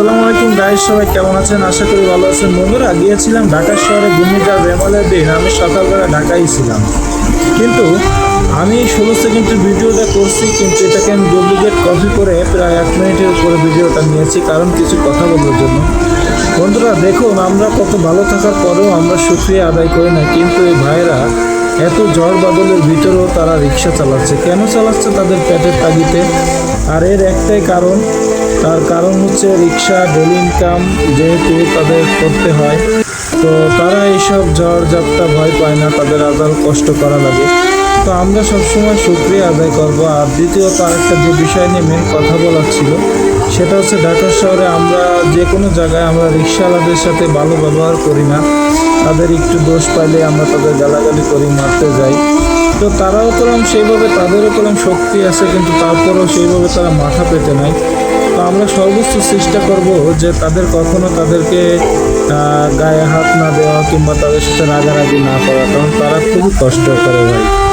আসসালামু আলাইকুম গাইস সবাই কেমন আছেন? আশা করি ভালো আছেন। বন্ধুরা, গিয়েছিলাম ঢাকা শহরে ঘূর্ণিঝড় রেমালের দিন। আমি সকালবেলা ঢাকায় ছিলাম। কিন্তু আমি ষোলো সেকেন্ডের ভিডিওটা করছি, কিন্তু এটাকে আমি ডুপ্লিকেট কপি করে প্রায় এক মিনিটের উপরে ভিডিওটা নিয়েছি, কারণ কিছু কথা বলার জন্য। বন্ধুরা, দেখুন, আমরা কত ভালো থাকার পরেও আমরা সুক্রিয়া আদায় করি না, কিন্তু এই ভাইয়েরা এত ঝড় বাদলের ভিতরেও তারা রিক্সা চালাচ্ছে। কেন চালাচ্ছে? তাদের পেটের তাগিতে আর এর একটাই কারণ তার কারণ হচ্ছে রিক্সা, ডেলি ইনকাম যেহেতু তাদের করতে হয়, তো তারা এইসব ঝড় ঝাপটা ভয় পায় না, তাদের আদাল কষ্ট করা লাগে। তো আমরা সবসময় সুক্রিয়া আদায় করব। আর দ্বিতীয়ত আরেকটা যে বিষয় নিয়ে মেন কথা বলার ছিল, সেটা হচ্ছে ঢাকা শহরে আমরা যে কোনো জায়গায় আমরা রিক্সাওয়ালাদের সাথে ভালো ব্যবহার করি না। তাদের একটু দোষ পাইলে আমরা তাদের গালাগালি করি, মারতে যাই। তো তারাও করলাম সেইভাবে তাদেরও করলাম শক্তি আছে, কিন্তু তারপরেও সেইভাবে তারা মাথা পেতে নাই। আমরা সর্বোচ্চ চেষ্টা করব যে তাদের কখনো তাদেরকে গায়ে হাত না দেওয়া কিংবা তাদের সাথে রাগারাগি না করা, কারণ তারা খুবই কষ্ট করে ভাই।